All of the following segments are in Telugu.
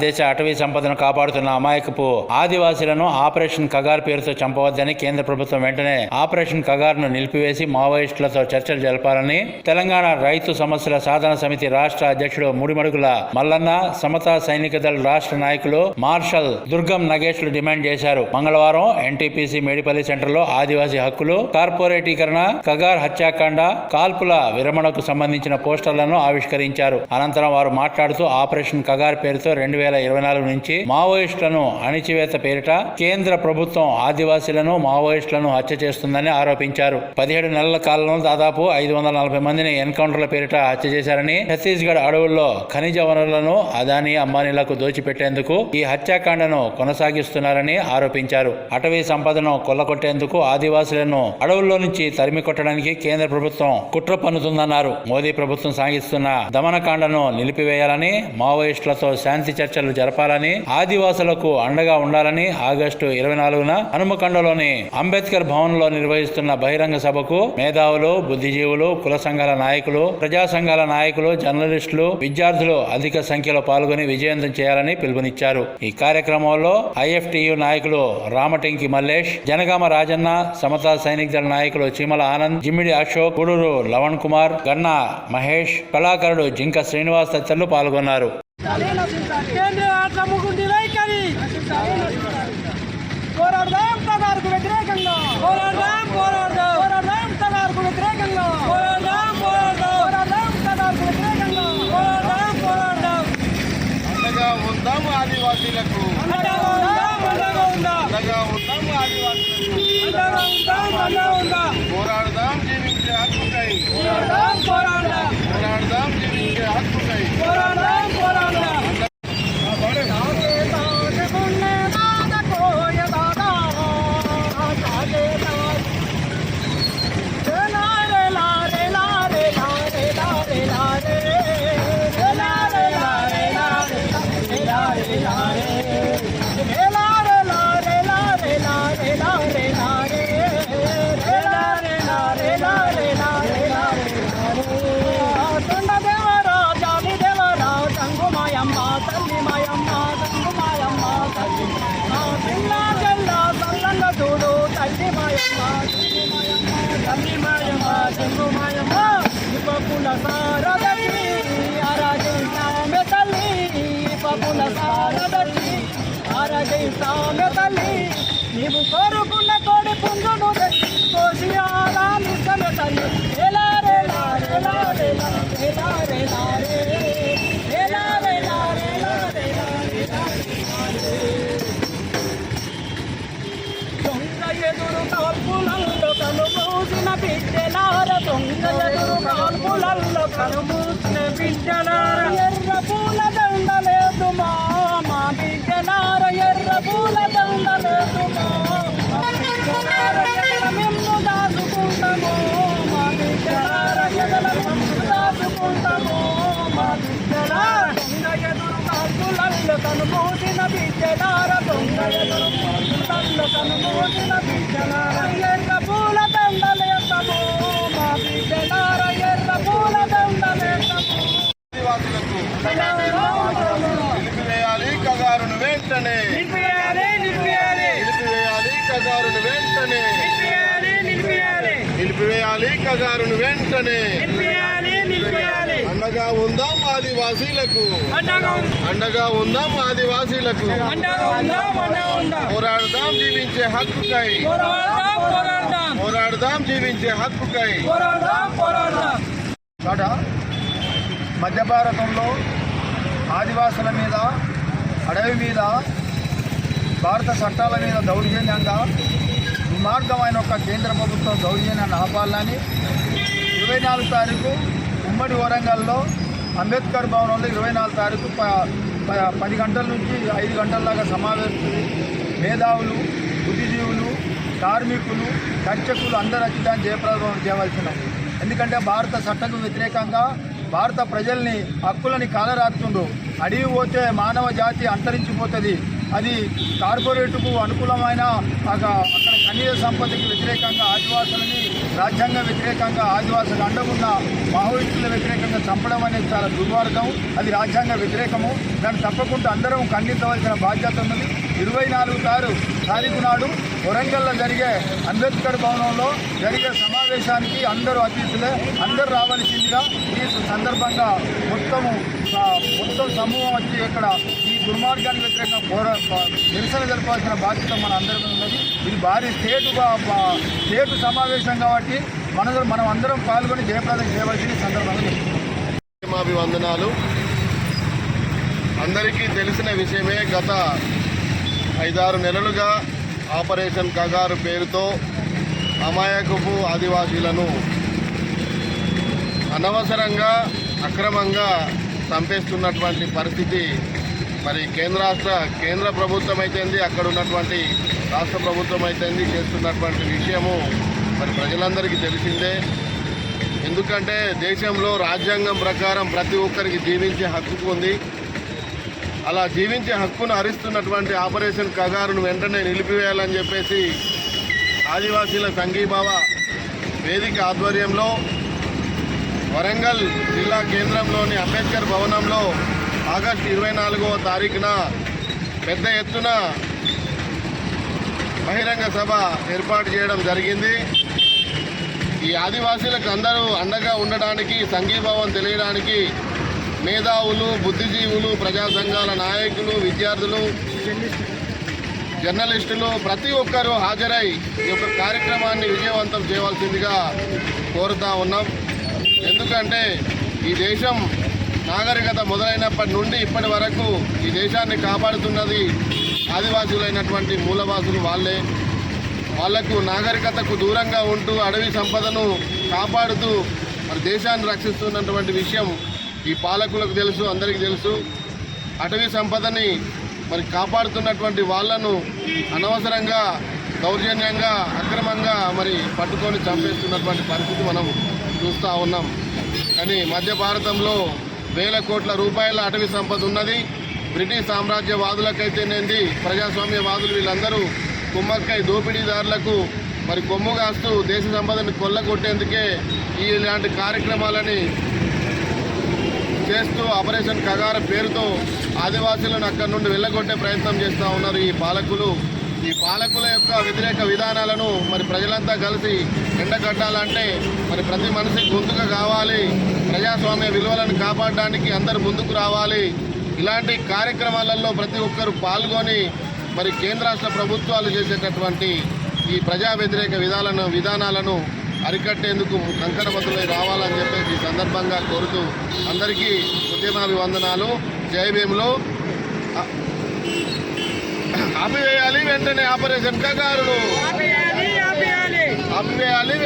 భారతదేశ అటవీ సంపదను కాపాడుతున్న అమాయకపు ఆదివాసీలను ఆపరేషన్ కగార్ పేరుతో చంపవద్దని కేంద్ర ప్రభుత్వం వెంటనే ఆపరేషన్ కగార్ను నిలిపివేసి మావోయిస్టులతో చర్చలు జరపాలని తెలంగాణ రైతు సమస్యల సాధన సమితి రాష్ట్ర అధ్యక్షుడు ముడిమడుగుల మల్లన్న సమతా సైనిక దళ రాష్ట్ర నాయకులు మార్షల్ దుర్గం నగేష్లు డిమాండ్ చేశారు. మంగళవారం ఎన్టీపీసీ మేడిపల్లి సెంటర్లో ఆదివాసీ హక్కులు కార్పొరేటీకరణ కగార్ హత్యాకాండ కాల్పుల విరమణకు సంబంధించిన పోస్టర్లను ఆవిష్కరించారు. అనంతరం వారు మాట్లాడుతూ ఆపరేషన్ కగార్ పేరుతో రెండు వేల ఇరవై నాలుగు నుంచి మావోయిస్టులను అణిచివేత పేరిట కేంద్ర ప్రభుత్వం ఆదివాసీలను మావోయిస్టులను హత్య చేస్తుందని ఆరోపించారు. పదిహేడు నెలల కాలంలో దాదాపు ఐదు వందల నలభై మందిని ఎన్కౌంటర్ల పేరిట హత్య చేశారని ఛత్తీస్గఢ్ అడవుల్లో ఖనిజ వనరులను అదానీ అంబానీలకు దోచిపెట్టేందుకు ఈ హత్యాకాండను కొనసాగిస్తున్నారని ఆరోపించారు. అటవీ సంపదను కొల్లగొట్టేందుకు ఆదివాసులను అడవుల్లో నుంచి తరిమి కొట్టడానికి కేంద్ర ప్రభుత్వం కుట్ర పన్నుతుందన్నారు. మోదీ ప్రభుత్వం సాగిస్తున్న దమనకాండను నిలిపివేయాలని మావోయిస్టులతో శాంతి చర్చ చర్చలు జరపాలని ఆదివాసులకు అండగా ఉండాలని ఆగస్టు ఇరవై నాలుగున హనుమకొండలోని అంబేద్కర్ భవన్లో నిర్వహిస్తున్న బహిరంగ సభకు మేధావులు బుద్ధిజీవులు కుల సంఘాల నాయకులు ప్రజా సంఘాల నాయకులు జర్నలిస్టులు విద్యార్థులు అధిక సంఖ్యలో పాల్గొని విజయవంతం చేయాలని పిలుపునిచ్చారు. ఈ కార్యక్రమంలో ఐఎఫ్టియు నాయకులు రామటింకి మల్లేష్ జనగామ రాజన్న సమతా సైనిక దళ నాయకులు చీమల ఆనంద్ జిమ్మిడి అశోక్ గూడూరు లవణ్ కుమార్ గన్నా మహేష్ కళాకారుడు జింక శ్రీనివాస్ తదితరులు పాల్గొన్నారు. సారదీ ఆరాధిస్తామె తల్లి పప్పుల సారదీ ఆరాధిస్తామె తల్లి నీవు కోరుకున్న కోడి పుంజును కోసి ఆరాధిస్తామె తల్లి ఎలా రేలా రేలా రేలా రేలా రేలా రేలా రేలా రేలా రేలా దొంగ ఎదురు కాల్పులలో బిడ్డలార దొంగ ఎదురు కాల్పులలో కనుమూసిన బిడ్డలార. ఎర్ర పూల దండ మా మా బిడ్డలార ఎర్ర పూల దండ మా బిడ్డలార మేము దాచుకుంటాము మా బిడ్డలార ఎగల దాచుకుంటాము మా బిడ్డలార దొంగ ఎదురు కనుమూసిన బిడ్డలార దొంగ ఎదురు కనుమూసిన బిడ్డలార. ఎర్ర నిలిపివేయాలి కగారును వెంటనే. నిలిపివేయాలి కగారును వెంటనే. నిలిపివేయాలి కగారును వెంటనే. అండగా ఉందాం ఆదివాసీలకు. అండగా ఉంది. ఆదివాసీలకు. పోరాడదాం జీవించే హక్కుకై. పోరాడదాం జీవించే హక్కుకై. మధ్య భారతంలో ఆదివాసుల మీద అడవి మీద భారత చట్టాల మీద దౌర్జన్యంగా దుర్మార్గమైన ఒక కేంద్ర ప్రభుత్వం దౌర్జన్యాన్ని ఆపాలని ఇరవై నాలుగు తారీఖు ఉమ్మడి వరంగల్లో అంబేద్కర్ భవనంలో ఇరవై నాలుగు తారీఖు ప- ప- పది గంటల నుంచి ఐదు గంటల దాకా సమావేశం మేధావులు బుద్ధిజీవులు కార్మికులు కర్షకులు అందరూ వచ్చి దాన్ని జయప్రదం చేయవలసినది. ఎందుకంటే భారత చట్టకు వ్యతిరేకంగా భారత ప్రజల్ని హక్కులని కాలరాస్తుండు అడవి పోతే మానవ జాతి అంతరించిపోతుంది. అది కార్పొరేటుకు అనుకూలమైన అక్కడ ఖనిజ సంపదకి వ్యతిరేకంగా ఆదివాసులని రాజ్యాంగ వ్యతిరేకంగా ఆదివాసులు అండగున్న మావోయిస్టుల వ్యతిరేకంగా చంపడం అనేది చాలా దుర్మార్గం. అది రాజ్యాంగ వ్యతిరేకము. దాన్ని తప్పకుండా అందరం ఖండించవలసిన బాధ్యత ఉన్నది. ఇరవై నాలుగు తారు తారీఖు నాడు వరంగల్లో జరిగే అంబేద్కర్ భవనంలో జరిగే సమావేశానికి అందరూ అతిథులే అందరూ రావాల్సిందిగా ఈ సందర్భంగా మొత్తము మొత్తం సమూహం వచ్చి ఇక్కడ ఈ దుర్మార్గానికి వ్యతిరేకంగా పోరా నిరసన జరపాల్సిన బాధ్యత మన అందరికీ ఉన్నది. ఇది భారీ స్టేటు స్టేటు సమావేశం కాబట్టి మనందరం మనం అందరం పాల్గొని జయప్రదం చేయవలసిన సందర్భంగా అభివందనాలు అందరికీ తెలిసిన విషయమే గత ఐదారు నెలలుగా ఆపరేషన్ కగారు పేరుతో అమాయకపు ఆదివాసీలను అనవసరంగా అక్రమంగా చంపేస్తున్నటువంటి పరిస్థితి మరి కేంద్ర రాష్ట్ర కేంద్ర ప్రభుత్వం అయితే అక్కడ ఉన్నటువంటి రాష్ట్ర ప్రభుత్వం అయితే చేస్తున్నటువంటి విషయము మరి ప్రజలందరికీ తెలిసిందే. ఎందుకంటే దేశంలో రాజ్యాంగం ప్రకారం ప్రతి ఒక్కరికి జీవించే హక్కు ఉంది. అలా జీవించే హక్కును హరిస్తున్నటువంటి ఆపరేషన్ కగారును వెంటనే నిలిపివేయాలని చెప్పేసి ఆదివాసీల సంఘీభావ వేదిక ఆధ్వర్యంలో వరంగల్ జిల్లా కేంద్రంలోని అంబేద్కర్ భవనంలో ఆగస్టు ఇరవై నాలుగవ తారీఖున పెద్ద ఎత్తున బహిరంగ సభ ఏర్పాటు చేయడం జరిగింది. ఈ ఆదివాసీలకు అందరూ అండగా ఉండడానికి సంఘీభావం తెలియడానికి మేధావులు బుద్ధిజీవులు ప్రజా సంఘాల నాయకులు విద్యార్థులు జర్నలిస్టులు ప్రతి ఒక్కరూ హాజరై ఈ యొక్క కార్యక్రమాన్ని విజయవంతం చేయవలసిందిగా కోరుతా ఉన్నాం. ఎందుకంటే ఈ దేశం నాగరికత మొదలైనప్పటి నుండి ఇప్పటి వరకు ఈ దేశాన్ని కాపాడుతున్నది ఆదివాసులైనటువంటి మూలవాసులు వాళ్ళే. వాళ్ళకు నాగరికతకు దూరంగా ఉంటూ అడవి సంపదను కాపాడుతూ మరి దేశాన్ని రక్షిస్తున్నటువంటి విషయం ఈ పాలకులకు తెలుసు అందరికీ తెలుసు. అటవీ సంపదని మరి కాపాడుతున్నటువంటి వాళ్ళను అనవసరంగా దౌర్జన్యంగా అక్రమంగా మరి పట్టుకొని చంపేస్తున్నటువంటి పరిస్థితి మనం చూస్తూ ఉన్నాం. కానీ మధ్య భారతంలో వేల కోట్ల రూపాయల అటవీ సంపద ఉన్నది. బ్రిటిష్ సామ్రాజ్యవాదులకైతేనేంది? ప్రజాస్వామ్యవాదులు వీళ్ళందరూ కుమ్మక్కై దోపిడీదారులకు మరి కొమ్ము కాస్తూ దేశ సంపదను కొల్లగొట్టేందుకే ఈ ఇలాంటి కార్యక్రమాలని చేస్తూ ఆపరేషన్ కగార పేరుతో ఆదివాసీలను అక్కడి నుండి వెళ్ళగొట్టే ప్రయత్నం చేస్తూ ఉన్నారు ఈ పాలకులు. ఈ పాలకుల యొక్క వ్యతిరేక విధానాలను మరి ప్రజలంతా కలిసి ఎండగట్టాలంటే మరి ప్రతి మనిషి గొంతుగా కావాలి. ప్రజాస్వామ్య విలువలను కాపాడడానికి అందరూ ముందుకు రావాలి. ఇలాంటి కార్యక్రమాలలో ప్రతి ఒక్కరు పాల్గొని మరి కేంద్ర రాష్ట్ర ప్రభుత్వాలు చేసేటటువంటి ఈ ప్రజా వ్యతిరేక విధాలను విధానాలను అరికట్టేందుకు కంకణబద్దులై రావాలని చెప్పేసి ఈ సందర్భంగా కోరుతూ అందరికీ ఉద్యమాభివందనాలు జై భీములు. ఆ- ఆపివేయాలి వెంటనే ఆపరేషన్ కగారును ఆపివేయాలి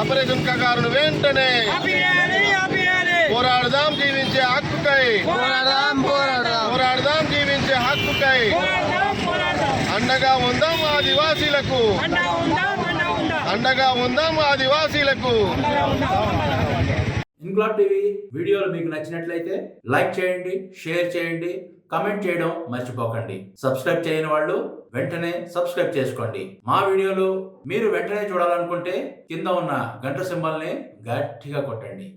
ఆపరేషన్ కగారును వెంటనే. పోరాడదాం జీవించే హక్కుకై. పోరాడదాం పోరాడదాం. పోరాడదాం జీవించే హక్కుకై. పోరాడదాం పోరాడదాం. అండగా ఉందాం ఆదివాసీలకు. అండగా ఉందాం ఆదివాసీలకు. ఇన్క్లాబ్ టీవీ వీడియోలు మీకు నచ్చినట్లయితే లైక్ చేయండి షేర్ చేయండి కమెంట్ చేయడం మర్చిపోకండి. సబ్స్క్రైబ్ చేయని వాళ్ళు వెంటనే సబ్స్క్రైబ్ చేసుకోండి. మా వీడియోలు మీరు వెంటనే చూడాలనుకుంటే కింద ఉన్న గంట సింబల్ని గట్టిగా కొట్టండి.